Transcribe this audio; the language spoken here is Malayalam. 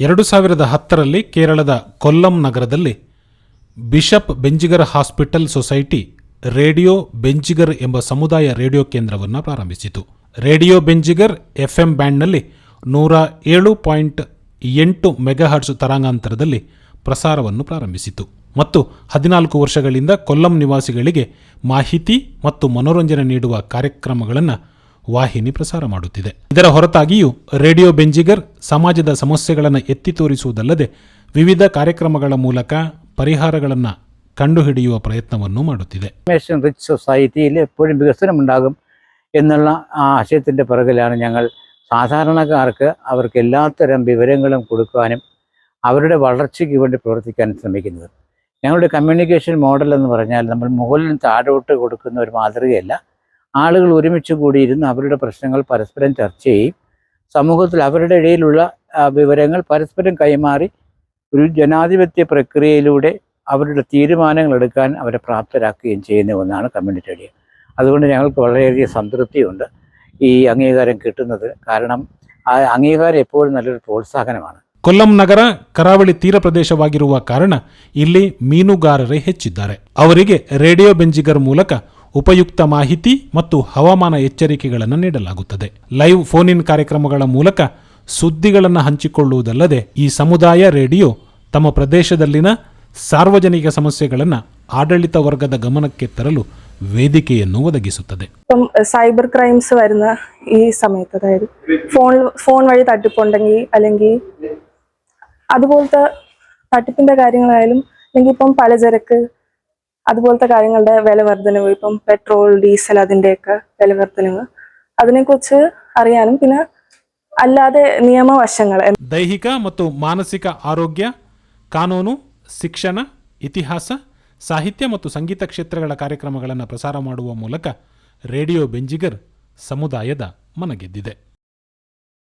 ಎರಡು ಸಾವಿರದ ಹತ್ತರಲ್ಲಿ ಕೇರಳದ ಕೊಲ್ಲಂ ನಗರದಲ್ಲಿ bishop Benziger hospital society radio Benziger ಎಂಬ ಸಮುದಾಯ ರೇಡಿಯೋ ಕೇಂದ್ರವನ್ನು ಪ್ರಾರಂಭಿಸಿತು. ರೇಡಿಯೋ ಬೆಂಜಿಗರ್ ಎಫ್ಎಂ ಬ್ಯಾಂಡ್ನಲ್ಲಿ ನೂರ ಏಳು ಪಾಯಿಂಟ್ ಎಂಟು ಮೆಗಾಹರ್ಟ್ಸ್ ತರಾಂಗಾಂತರದಲ್ಲಿ ಪ್ರಸಾರವನ್ನು ಪ್ರಾರಂಭಿಸಿತು. ಮತ್ತು ಹದಿನಾಲ್ಕು ವರ್ಷಗಳಿಂದ ಕೊಲ್ಲಂ ನಿವಾಸಿಗಳಿಗೆ ಮಾಹಿತಿ ಮತ್ತು ಮನೋರಂಜನೆ ನೀಡುವ ಕಾರ್ಯಕ್ರಮಗಳನ್ನು ವಾಹಿನಿ ಪ್ರಸಾರ ಮಾಡುತ್ತಿದೆ. ಇದರ ಹೊರತಾಗಿಯೂ ರೇಡಿಯೋ ಬೆಂಜಿಗರ್ ಸಮಾಜದ ಸಮಸ್ಯೆಗಳನ್ನು ಎತ್ತಿ ತೋರಿಸುವುದಲ್ಲದೆ ವಿವಿಧ ಕಾರ್ಯಕ್ರಮಗಳ ಮೂಲಕ ಪರಿಹಾರಗಳನ್ನು ಕಂಡುಹಿಡಿಯುವ ಪ್ರಯತ್ನವನ್ನು ಮಾಡುತ್ತಿದೆ. ഇൻഫർമേഷൻ റിച്ച് സൊസൈറ്റിയിൽ എപ്പോഴും എന്നുള്ള ആ ആശയത്തിന്റെ പിറകിലാണ് ഞങ്ങൾ സാധാരണക്കാർക്ക് അവർക്ക് എല്ലാത്തരം വിവരങ്ങളും കൊടുക്കാനും അവരുടെ വളർച്ചയ്ക്ക് വേണ്ടി പ്രവർത്തിക്കാൻ ശ്രമിക്കുന്നത്. ഞങ്ങളുടെ കമ്മ്യൂണിക്കേഷൻ മോഡൽ എന്ന് പറഞ്ഞാൽ നമ്മൾ മുകളിൽ താഴോട്ട് കൊടുക്കുന്ന ഒരു മാതൃകയല്ല. ആളുകൾ ഒരുമിച്ച് കൂടിയിരുന്ന് അവരുടെ പ്രശ്നങ്ങൾ പരസ്പരം ചർച്ച ചെയ്യും സമൂഹത്തിൽ അവരുടെ ഇടയിലുള്ള ആ, വിവരങ്ങൾ പരസ്പരം കൈമാറി ഒരു ജനാധിപത്യ പ്രക്രിയയിലൂടെ അവരുടെ തീരുമാനങ്ങൾ എടുക്കാൻ അവരെ പ്രാപ്തരാക്കുകയും ചെയ്യുന്ന ഒന്നാണ് കമ്മ്യൂണിറ്റി റേഡിയോ അതുകൊണ്ട് ഞങ്ങൾക്ക് വളരെയധികം സംതൃപ്തിയുണ്ട് ഈ അംഗീകാരം കിട്ടുന്നത് കാരണം ആ അംഗീകാരം എപ്പോഴും നല്ലൊരു പ്രോത്സാഹനമാണ് ಕೊಲ್ಲಂ ನಗರ ಕರಾವಳಿ ತೀರ ಪ್ರದೇಶವಾಗಿರುವ ಕಾರಣ ಇಲ್ಲಿ ಮೀನುಗಾರರೇ ಹೆಚ್ಚಿದ್ದಾರೆ ಅವರಿಗೆ ರೇಡಿಯೋ ಬೆಂಜಿಗರ್ ಮೂಲಕ ಉಪಯುಕ್ತ ಮಾಹಿತಿ ಮತ್ತು ಹವಾಮಾನ ಎಚ್ಚರಿಕೆಗಳನ್ನು ನೀಡಲಾಗುತ್ತದೆ ಲೈವ್ ಫೋನ್ ಇನ್ ಕಾರ್ಯಕ್ರಮಗಳ ಮೂಲಕ ಸುದ್ದಿಗಳನ್ನು ಹಂಚಿಕೊಳ್ಳುವುದಲ್ಲದೆ ಈ ಸಮುದಾಯ ರೇಡಿಯೋ ತಮ್ಮ ಪ್ರದೇಶದಲ್ಲಿನ ಸಾರ್ವಜನಿಕ ಸಮಸ್ಯೆಗಳನ್ನು ಆಡಳಿತ ವರ್ಗದ ಗಮನಕ್ಕೆ ತರಲು ವೇದಿಕೆಯನ್ನು ಒದಗಿಸುತ್ತದೆ ഇപ്പം സൈബർ ക്രൈംസ് വരുന്ന ഈ സമയത്ത് അതായത് ഫോൺ ഫോൺ വഴി തട്ടിപ്പുണ്ടെങ്കിൽ അല്ലെങ്കിൽ അതുപോലത്തെ തട്ടിപ്പിന്റെ കാര്യങ്ങളായാലും അല്ലെങ്കിൽ ഇപ്പം പലചരക്ക് അതുപോലത്തെ കാര്യങ്ങളുടെ വില വർധനവ് ഇപ്പം പെട്രോൾ ഡീസൽ അതിൻ്റെയൊക്കെ വില വർധനവ് അതിനെക്കുറിച്ച് അറിയാനും പിന്നെ അല്ലാതെ നിയമവശങ്ങൾ ದೈಹಿಕ ಮತ್ತು ಮಾನಸಿಕ ಆರೋಗ್ಯ ಕಾನೂನು ಶಿಕ್ಷಣ ಇತಿಹಾಸ ಸಾಹಿತ್ಯ ಮತ್ತು ಸಂಗೀತ ಕ್ಷೇತ್ರಗಳ ಕಾರ್ಯಕ್ರಮಗಳನ್ನು ಪ್ರಸಾರ ಮಾಡುವ ಮೂಲಕ ರೇಡಿಯೋ ಬೆಂಜಿಗರ್ ಸಮುದಾಯದ ಮನಗೆದ್ದಿದೆ